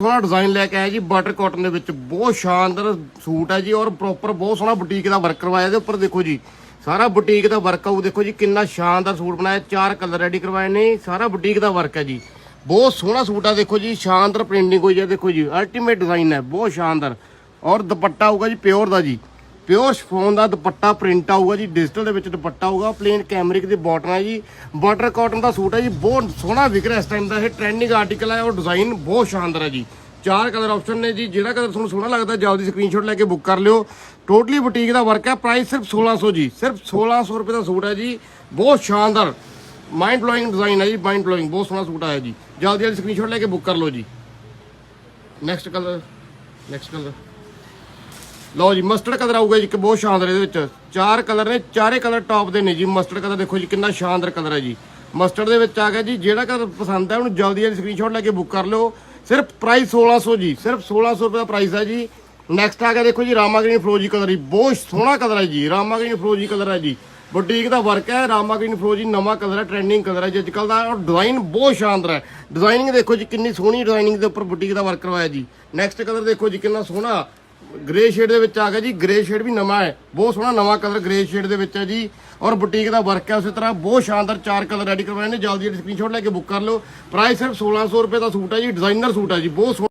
ਸੋਹਣਾ ਡਿਜ਼ਾਈਨ ਲੈ ਕੇ ਆਇਆ ਜੀ ਬਟਰ ਕਾਟਨ ਦੇ ਵਿੱਚ। ਬਹੁਤ ਸ਼ਾਨਦਾਰ ਸੂਟ ਹੈ ਜੀ ਔਰ ਪ੍ਰੋਪਰ ਬਹੁਤ ਸੋਹਣਾ ਬੁਟੀਕ ਦਾ ਵਰਕ ਕਰਵਾਇਆ ਇਹਦੇ ਉੱਪਰ ਦੇਖੋ ਜੀ। ਸਾਰਾ ਬੁਟੀਕ ਦਾ ਵਰਕ ਆਊ ਦੇਖੋ ਜੀ, ਕਿੰਨਾ ਸ਼ਾਨਦਾਰ ਸੂਟ ਬਣਾਇਆ, ਚਾਰ ਕਲਰ ਰੈਡੀ ਕਰਵਾਏ ਨੇ, ਸਾਰਾ ਬੁਟੀਕ ਦਾ ਵਰਕ ਹੈ ਜੀ। ਬਹੁਤ ਸੋਹਣਾ ਸੂਟ ਆ, ਦੇਖੋ ਜੀ, ਸ਼ਾਨਦਾਰ ਪ੍ਰਿੰਟਿੰਗ ਹੋਈ ਹੈ ਦੇਖੋ ਜੀ ਅਲਟੀਮੇਟ ਡਿਜ਼ਾਈਨ ਹੈ ਬਹੁਤ ਸ਼ਾਨਦਾਰ। ਔਰ ਦੁਪੱਟਾ ਹੋਊਗਾ ਜੀ ਪਿਓਰ ਦਾ ਜੀ। ਪਿਓਰ ਸ਼ਫੋਨ ਦਾ ਦੁਪੱਟਾ ਪ੍ਰਿੰਟ ਆਊਗਾ ਜੀ ਡਿਜੀਟਲ ਦੇ ਵਿੱਚ ਦੁਪੱਟਾ ਆਊਗਾ ਪਲੇਨ ਕੈਮਰਿਕ ਦੀ ਬਾਟਮ ਹੈ ਜੀ। ਬਟਰ ਕਾਟਨ ਦਾ ਸੂਟ ਹੈ ਜੀ, ਬਹੁਤ ਸੋਹਣਾ ਵਿਕ ਰਿਹਾ ਇਸ ਟਾਈਮ ਦਾ, ਇਹ ਟ੍ਰੈਂਡਿੰਗ ਆਰਟੀਕਲ ਹੈ ਔਰ ਡਿਜ਼ਾਈਨ ਬਹੁਤ ਸ਼ਾਨਦਾਰ ਹੈ ਜੀ। ਚਾਰ ਕਲਰ ਆਪਸ਼ਨ ਨੇ ਜੀ, ਜਿਹੜਾ ਕਲਰ ਤੁਹਾਨੂੰ ਸੋਹਣਾ ਲੱਗਦਾ, ਜਲਦੀ ਸਕਰੀਨਸ਼ਾਟ ਲੈ ਕੇ ਬੁੱਕ ਕਰ ਲਿਓ। ਟੋਟਲੀ ਬੁਟੀਕ ਦਾ ਵਰਕ ਹੈ ਪ੍ਰਾਈਸ ਸਿਰਫ 1600 ਜੀ, ਸਿਰਫ 1600 ਰੁਪਏ ਦਾ ਸੂਟ ਹੈ ਜੀ, ਬਹੁਤ ਸ਼ਾਨਦਾਰ। ਮਾਈਂਡ ਬਲੋਇੰਗ ਡਿਜ਼ਾਈਨ ਹੈ ਜੀ ਮਾਈਂਡ ਬਲੋਇੰਗ ਬਹੁਤ ਸੋਹਣਾ ਸੂਟ ਆਇਆ ਜੀ। ਜਲਦੀ ਜਲਦੀ ਸਕਰੀਨਸ਼ਾਟ ਲੈ ਕੇ ਬੁੱਕ ਕਰ ਲਓ ਜੀ। ਨੈਕਸਟ ਕਲਰ ਨੈਕਸਟ ਕਲਰ ਲਓ ਜੀ ਮਸਟਰਡ ਕਲਰ ਆਊਗਾ ਜੀ, ਇੱਕ ਬਹੁਤ ਸ਼ਾਨਦਾਰ ਇਹਦੇ ਵਿੱਚ। ਚਾਰ ਕਲਰ ਨੇ, ਚਾਰੇ ਕਲਰ ਟੌਪ ਦੇ ਨੇ ਜੀ। ਮਸਟਰਡ ਕਲਰ ਦੇਖੋ ਜੀ, ਕਿੰਨਾ ਸ਼ਾਨਦਾਰ ਕਲਰ ਹੈ ਜੀ। ਮਸਟਰਡ ਦੇ ਵਿੱਚ ਆ ਗਿਆ ਜੀ, ਜਿਹੜਾ ਕਲਰ ਪਸੰਦ ਹੈ, ਉਹਨੂੰ ਜਲਦੀ ਜਲਦੀ ਸਕਰੀਨਸ਼ਾਟ ਲੈ ਕੇ ਬੁੱਕ ਕਰ ਲਿਓ। ਸਿਰਫ ਪ੍ਰਾਈਸ 1600 ਜੀ, ਸਿਰਫ 1600 ਰੁਪਏ ਦਾ ਪ੍ਰਾਈਸ ਹੈ ਜੀ। ਨੈਕਸਟ ਆ ਗਿਆ, ਦੇਖੋ ਜੀ ਰਾਮਾ ਗ੍ਰੀਨ ਫਰੋਜੀ ਕਲਰ ਜੀ। ਬਹੁਤ ਸੋਹਣਾ ਕਲਰ ਹੈ ਜੀ ਰਾਮਾ ਗ੍ਰੀਨ ਫਰੋਜੀ ਕਲਰ ਹੈ ਜੀ। ਬੁਟੀਕ ਦਾ ਵਰਕ ਹੈ ਰਾਮਾ ਗ੍ਰੀਨ ਫਰੋਜੀ ਨਵਾਂ ਕਲਰ ਹੈ ਟ੍ਰੈਂਡਿੰਗ ਕਲਰ ਹੈ ਜੀ। ਅੱਜ ਕੱਲ ਦਾ ਔਰ ਡਿਜ਼ਾਈਨ ਬਹੁਤ ਸ਼ਾਨਦਾਰ ਹੈ। ਡਿਜ਼ਾਈਨਿੰਗ ਦੇਖੋ ਜੀ, ਕਿੰਨੀ ਸੋਹਣੀ ਡਿਜ਼ਾਈਨਿੰਗ ਦੇ ਉੱਪਰ ਬੁਟੀਕ ਦਾ ਵਰਕ ਕਰਵਾਇਆ ਜੀ। ਨੈਕਸਟ ਕਲਰ ਦੇਖੋ ਜੀ, ਕਿੰਨਾ ਸੋਹਣਾ। ਗ੍ਰੇ ਸ਼ੇਡ ਦੇ ਵਿੱਚ ਆ ਗਿਆ ਜੀ ਗ੍ਰੇ ਸ਼ੇਡ ਵੀ ਨਵਾਂ ਹੈ। ਬਹੁਤ ਸੋਹਣਾ ਨਵਾਂ ਕਲਰ ਗ੍ਰੇ ਸ਼ੇਡ ਦੇ ਵਿੱਚ ਹੈ ਜੀ। ਔਰ ਬੁਟੀਕ ਦਾ ਵਰਕ ਹੈ ਉਸੇ ਤਰ੍ਹਾਂ। ਬਹੁਤ ਸ਼ਾਨਦਾਰ ਚਾਰ ਕਲਰ ਰੈਡੀ ਕਰਵਾਏ ਨੇ। ਜਲਦੀ ਜਲਦੀ ਸਕਰੀਨਸ਼ਾਟ ਲੈ ਕੇ ਬੁੱਕ ਕਰ ਲਓ। ਪ੍ਰਾਈਸ ਸਿਰਫ 1600 ਰੁਪਏ ਦਾ ਸੂਟ ਹੈ ਜੀ ਡਿਜ਼ਾਈਨਰ ਸੂਟ ਹੈ ਜੀ। ਬਹੁਤ ਸੋਹਣਾ